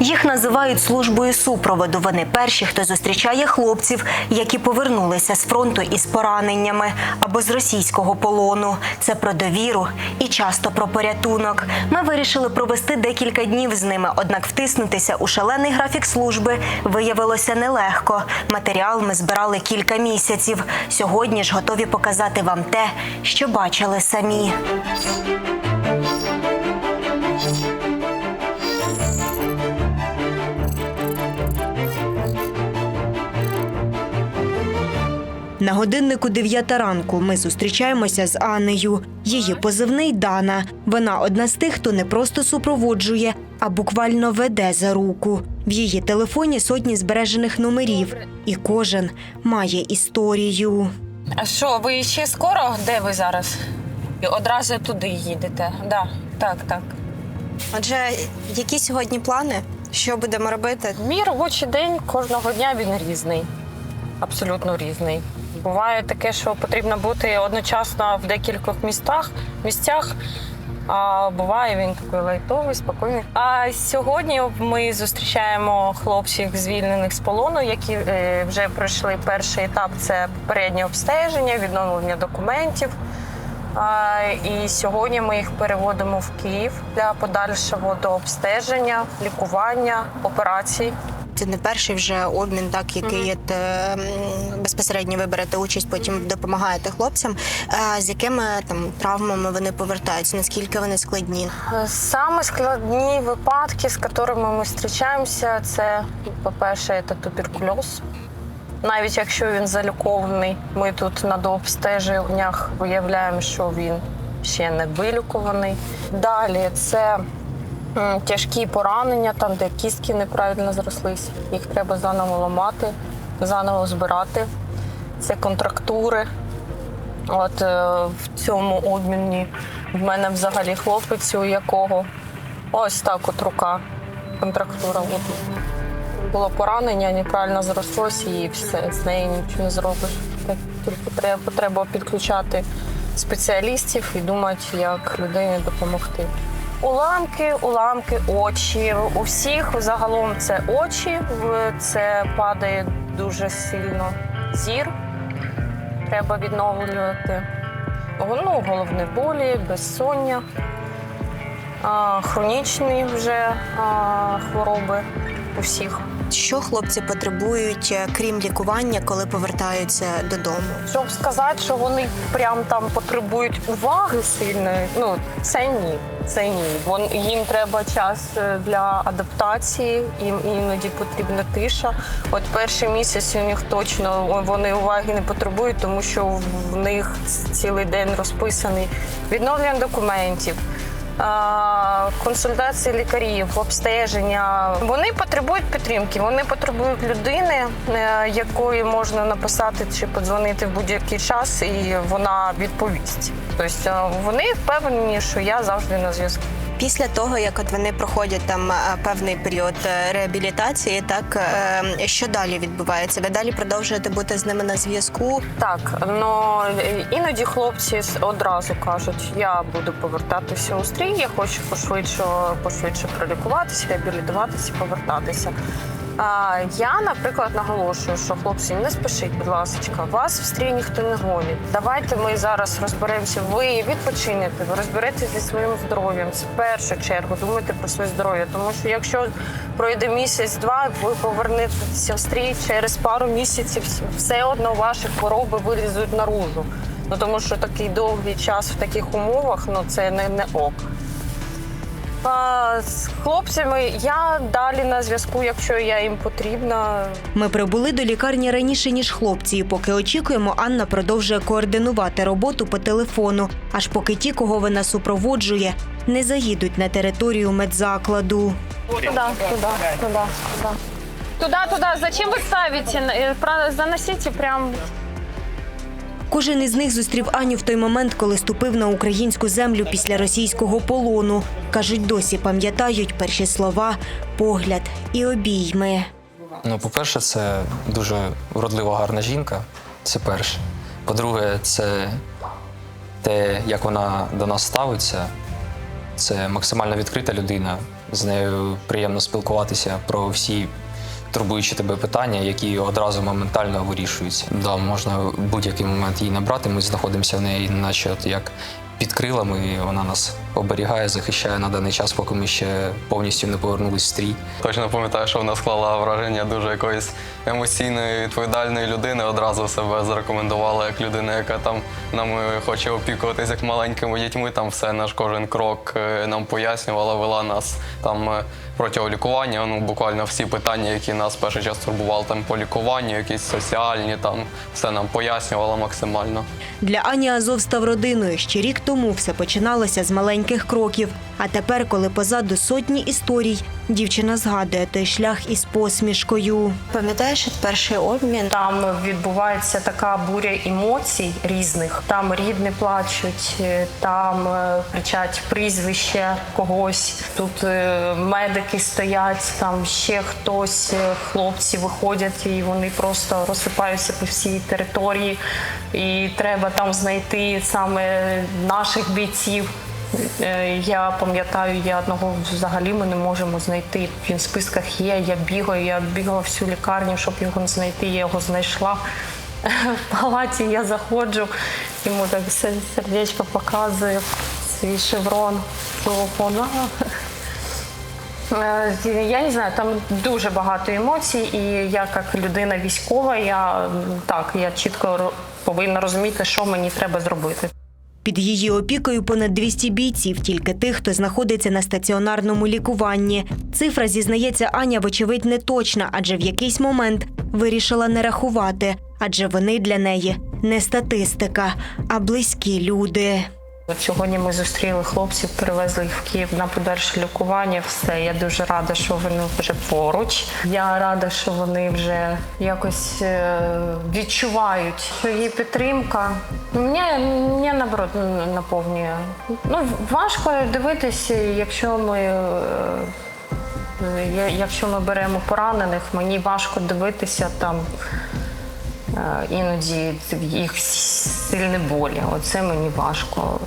Їх називають службою супроводу. Вони перші, хто зустрічає хлопців, які повернулися з фронту із пораненнями або з російського полону. Це про довіру і часто про порятунок. Ми вирішили провести декілька днів з ними, однак втиснутися у шалений графік служби виявилося нелегко. Матеріал ми збирали кілька місяців. Сьогодні ж готові показати вам те, що бачили самі. На годиннику 9 ранку ми зустрічаємося з Анею. Її позивний Дана. Вона одна з тих, хто не просто супроводжує, а буквально веде за руку. В її телефоні сотні збережених номерів, і кожен має історію. А що, ви ще скоро? Де ви зараз? І Одразу туди їдете. Да, так, так. Отже, які сьогодні плани? Що будемо робити? Мій робочий день кожного дня він різний. Абсолютно різний. Буває таке, що потрібно бути одночасно в декількох містах, місцях. А буває він такий лайтовий, спокійний. А сьогодні ми зустрічаємо хлопців, звільнених з полону, які е, вже пройшли перший етап це попереднє обстеження, відновлення документів. І сьогодні ми їх переводимо в Київ для подальшого дообстеження, лікування, операцій. Це не перший вже обмін, так який е, м, безпосередньо ви берете участь, потім допомагаєте хлопцям. З якими там травмами вони повертаються? Наскільки вони складні? Саме складні випадки, з якими ми зустрічаємося, це, по-перше, це туберкульоз. Навіть якщо він залікований, ми тут на дообстеженнях виявляємо, що він ще не вилікуваний. Далі це тяжкі поранення, там, де кістки неправильно зрослись. Їх треба заново ламати, заново збирати. Це контрактури. От е, в цьому обміні в мене взагалі хлопець, у якого ось так от рука, контрактура. Було поранення, неправильно зрослося і все, з нею нічого не зробиш. Тільки треба, треба підключати спеціалістів і думати, як людині допомогти. Уламки, уламки, очі. У всіх загалом це очі, це падає дуже сильно зір треба відновлювати. Ну, головні болі, безсоння, а, хронічні вже а, хвороби у всіх. Що хлопці потребують, е, крім лікування, коли повертаються додому? Щоб сказати, що вони прям там потребують уваги сильної, ну це ні. Це ні. Вон їм треба час е, для адаптації, їм іноді потрібна тиша. От перший місяць у них точно вони уваги не потребують, тому що в них цілий день розписаний відновлення документів. Консультації лікарів, обстеження. Вони потребують підтримки. Вони потребують людини, е, якої можна написати чи подзвонити в будь-який час, і вона відповість. Тобто е, вони впевнені, що я завжди на зв'язку. Після того, як от вони проходять там е, певний період е, реабілітації, так е, що далі відбувається? Ви далі продовжуєте бути з ними на зв'язку? Так, ну іноді хлопці одразу кажуть, я буду повертатися у стрій, я хочу пошвидше, пошвидше пролікуватися, реабілітуватися, повертатися. А, я, наприклад, наголошую, що хлопці, не спішіть, будь ласка, вас в стрій ніхто не гонить. Давайте ми зараз розберемося. Ви відпочинете, ви розберетеся зі своїм здоров'ям. Це першу чергу думайте про своє здоров'я. Тому що якщо пройде місяць-два, ви повернетеся в стрій через пару місяців, все одно ваші хвороби вилізуть наружу. Ну тому що такий довгий час в таких умовах, ну це не, не ок. А, з хлопцями я далі на зв'язку, якщо я їм потрібна. Ми прибули до лікарні раніше ніж хлопці. І поки очікуємо, Анна продовжує координувати роботу по телефону, аж поки ті, кого вона супроводжує, не заїдуть на територію медзакладу. Туди, туди, туди, туди. Туда, туда. Зачем вы ставите? Про- Заносите прям. Кожен із них зустрів Аню в той момент, коли ступив на українську землю після російського полону. Кажуть, досі пам'ятають перші слова, погляд і обійми. Ну, по-перше, це дуже вродлива гарна жінка. Це перше. По-друге, це те, як вона до нас ставиться. Це максимально відкрита людина. з нею приємно спілкуватися про всі турбуючі тебе питання, які одразу моментально вирішуються. Да, можна в будь-який момент її набрати. Ми знаходимося в неї, наче от як під крилами, і вона нас оберігає, захищає на даний час, поки ми ще повністю не повернулись в стрій. Точно пам'ятаю, що вона склала враження дуже якоїсь емоційної, відповідальної людини. Одразу себе зарекомендувала як людина, яка там нами хоче опікуватись як маленькими дітьми. Там все наш кожен крок е, нам пояснювала, вела нас там е, протягом лікування. Ну буквально всі питання, які нас перший час турбували там по лікуванню, якісь соціальні, там все нам пояснювала максимально. Для Ані Азов став родиною. Ще рік тому все починалося з маленьких кроків. А тепер, коли позаду сотні історій, дівчина згадує той шлях із посмішкою. Пам'ятаєш перший обмін? Там відбувається така буря емоцій різних. Там рідні плачуть, е, там е, кричать прізвище когось. Тут е, медики стоять, там ще хтось, хлопці виходять і вони просто розсипаються по всій території. І треба там знайти саме наших бійців. Е, Я пам'ятаю, я одного взагалі ми не можемо знайти. Він в списках є. Я бігаю, я бігала всю лікарню, щоб його знайти. Я його знайшла. В палаті я заходжу, йому так се- сердечко показує, свій шеврон, телефон. Е, Я не знаю, там дуже багато емоцій, і я як людина військова, я так я чітко повинна розуміти, що мені треба зробити. Під її опікою понад 200 бійців, тільки тих, хто знаходиться на стаціонарному лікуванні. Цифра, зізнається Аня, вочевидь, не точна, адже в якийсь момент вирішила не рахувати, адже вони для неї не статистика, а близькі люди. Сьогодні ми зустріли хлопців, перевезли їх в Київ на подальше лікування. Все, я дуже рада, що вони вже поруч. Я рада, що вони вже якось е, відчувають, що є підтримка. Мені, мені наоборот наповнює. Ну, важко дивитися, якщо ми. е, Якщо ми беремо поранених, мені важко дивитися там іноді їх сильні болі. Оце мені важко.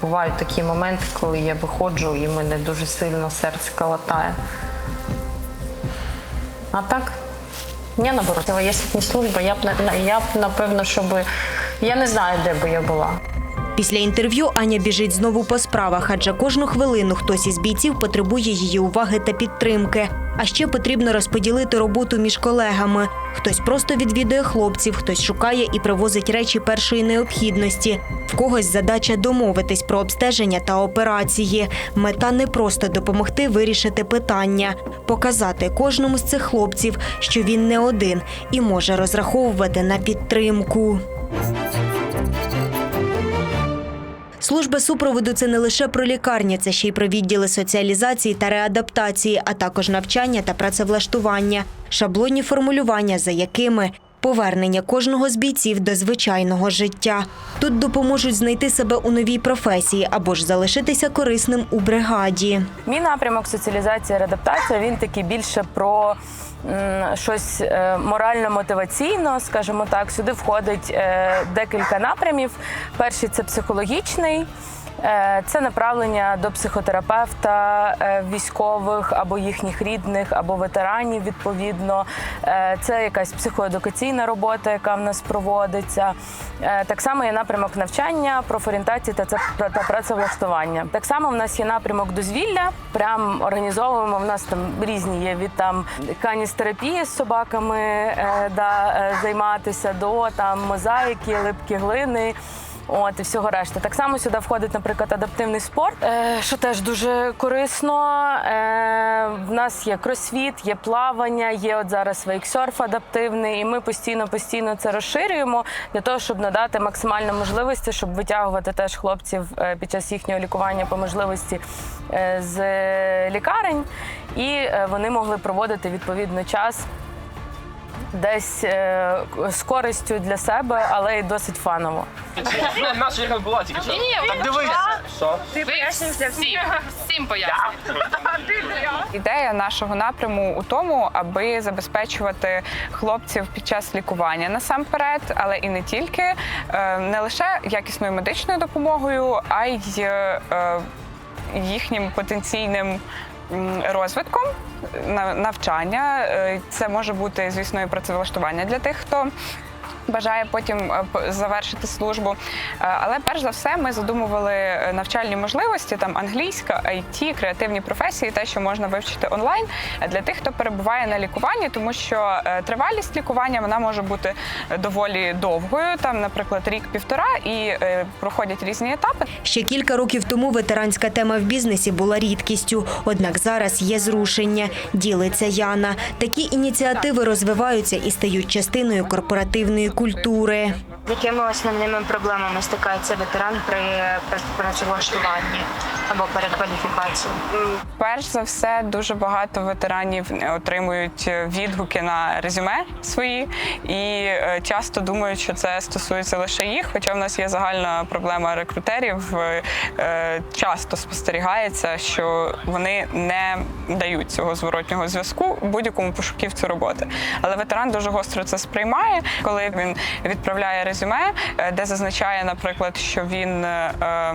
Бувають такі моменти, коли я виходжу і мене дуже сильно серце калатає. А так, я наоборот. Якщо б не служба, я б я б напевно, щоб я не знаю, де би я була. Після інтерв'ю Аня біжить знову по справах, адже кожну хвилину хтось із бійців потребує її уваги та підтримки. А ще потрібно розподілити роботу між колегами. Хтось просто відвідує хлопців, хтось шукає і привозить речі першої необхідності. В когось задача домовитись про обстеження та операції. Мета не просто допомогти вирішити питання, показати кожному з цих хлопців, що він не один і може розраховувати на підтримку. Служба супроводу це не лише про лікарні, це ще й про відділи соціалізації та реадаптації, а також навчання та працевлаштування, шаблонні формулювання, за якими повернення кожного з бійців до звичайного життя. Тут допоможуть знайти себе у новій професії або ж залишитися корисним у бригаді. Мій напрямок соціалізація реадаптація він такий більше про щось е, морально-мотиваційно, скажімо так. Сюди входить е, декілька напрямів. Перший це психологічний. Е, Це направлення до психотерапевта е, військових або їхніх рідних, або ветеранів відповідно. Е, Це якась психоедукаційна робота, яка в нас проводиться. Так само є напрямок навчання, профорієнтації та та працевлаштування. Так само в нас є напрямок дозвілля. Прям організовуємо. В нас там різні є від там каністерапії з собаками да, займатися до там мозаїки, липкі глини. От і всього решта. Так само сюди входить, наприклад, адаптивний спорт, е, що теж дуже корисно. Е, в нас є кросфіт, є плавання, є от зараз вейксерф адаптивний, і ми постійно постійно це розширюємо для того, щоб надати максимально можливості, щоб витягувати теж хлопців е, під час їхнього лікування по можливості з лікарень, і вони могли проводити відповідно час. Десь е, з користю для себе, але й досить фаново. Ну, наша яка була тільки що. Так дивися. Що? Ти пояснюєшся всім. Всім пояснюю. Ідея нашого напряму у тому, аби забезпечувати хлопців під час лікування насамперед, але і не тільки е, не лише якісною медичною допомогою, а й е, їхнім потенційним розвитком, на- навчання. Е, Це може бути, звісно, і працевлаштування для тих, хто. Бажає потім е, завершити службу. Е, Але перш за все ми задумували е, навчальні можливості, там англійська, IT, креативні професії, те, що можна вивчити онлайн для тих, хто перебуває на лікуванні, тому що тривалість лікування вона може бути доволі довгою, там, наприклад, рік-півтора, і проходять різні етапи. Ще кілька років тому ветеранська тема в бізнесі була рідкістю. Однак зараз є зрушення. Ділиться Яна. Такі ініціативи розвиваються і стають частиною корпоративної культури. З якими основними проблемами стикається ветеран при працевлаштуванні або перекваліфікації? Перш за все, дуже багато ветеранів отримують відгуки на резюме свої і е, часто думають, що це стосується лише їх. Хоча в нас є загальна проблема рекрутерів. е, Часто спостерігається, що вони не дають цього зворотнього зв'язку будь-якому пошуківцю роботи. Але ветеран дуже гостро це сприймає, коли він відправляє резюме, е, де зазначає, наприклад, що він. е, е,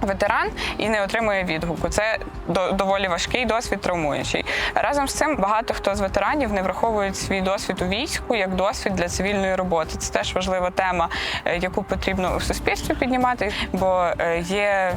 ветеран і не отримує відгуку. Це до- доволі важкий досвід, травмуючий. Разом з цим багато хто з ветеранів не враховують свій досвід у війську як досвід для цивільної роботи. Це теж важлива тема, яку потрібно у суспільстві піднімати, бо є.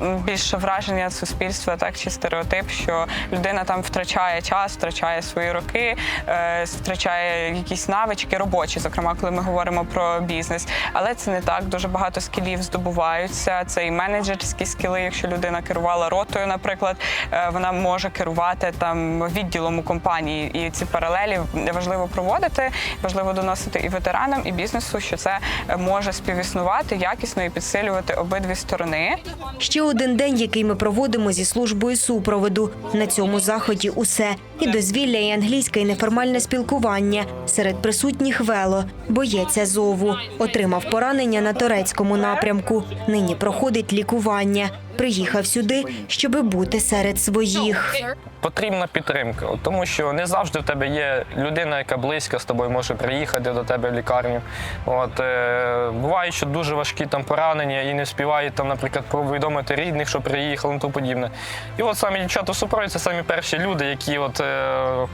Більше враження суспільства, так чи стереотип, що людина там втрачає час, втрачає свої роки, е, втрачає якісь навички робочі, зокрема, коли ми говоримо про бізнес. Але це не так. Дуже багато скілів здобуваються. Це і менеджерські скіли. Якщо людина керувала ротою, наприклад, е, вона може керувати там відділом у компанії. І ці паралелі важливо проводити, важливо доносити і ветеранам, і бізнесу, що це може співіснувати якісно і підсилювати обидві сторони. Ще один день, який ми проводимо зі службою супроводу. На цьому заході усе і дозвілля, і англійське, і неформальне спілкування. Серед присутніх вело боєць Азову отримав поранення на турецькому напрямку. Нині проходить лікування. Приїхав сюди, щоби бути серед своїх. Потрібна підтримка, тому що не завжди в тебе є людина, яка близько з тобою може приїхати до тебе в лікарню. От е, буває, що дуже важкі там поранення і не співають там, наприклад, повідомити рідних, що приїхали, ну то подібне. І от самі дівчата супровід це самі перші люди, які от, е,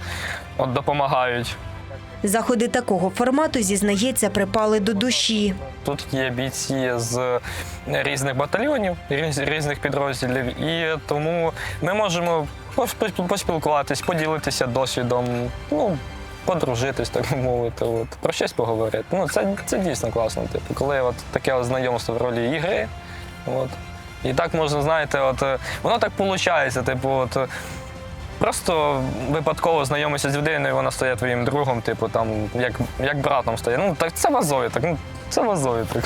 от допомагають. Заходи такого формату зізнається, припали до душі. Тут є бійці з різних батальйонів, різних підрозділів, і тому ми можемо поспілкуватись, поділитися досвідом, ну, подружитись, так би мовити, от, про щось поговорити. Ну, це, це дійсно класно. Типу, коли от таке от знайомство в ролі ігри. От. І так можна, знаєте, от, воно так виходить, типу, от, Просто випадково знайомишся з людиною, вона стає твоїм другом, типу, там, як, як братом стає. Ну, так це в Азові, так, ну, це в Азові, так.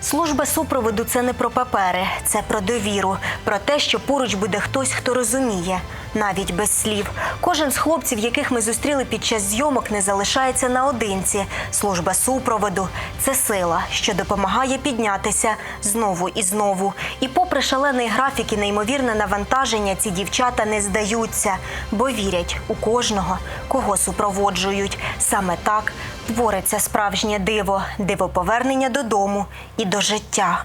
Служба супроводу це не про папери, це про довіру, про те, що поруч буде хтось, хто розуміє, навіть без слів. Кожен з хлопців, яких ми зустріли під час зйомок, не залишається наодинці. Служба супроводу це сила, що допомагає піднятися знову і знову. І попри шалений графік і неймовірне навантаження, ці дівчата не здаються, бо вірять у кожного, кого супроводжують. Саме так твориться справжнє диво, диво повернення додому і до життя.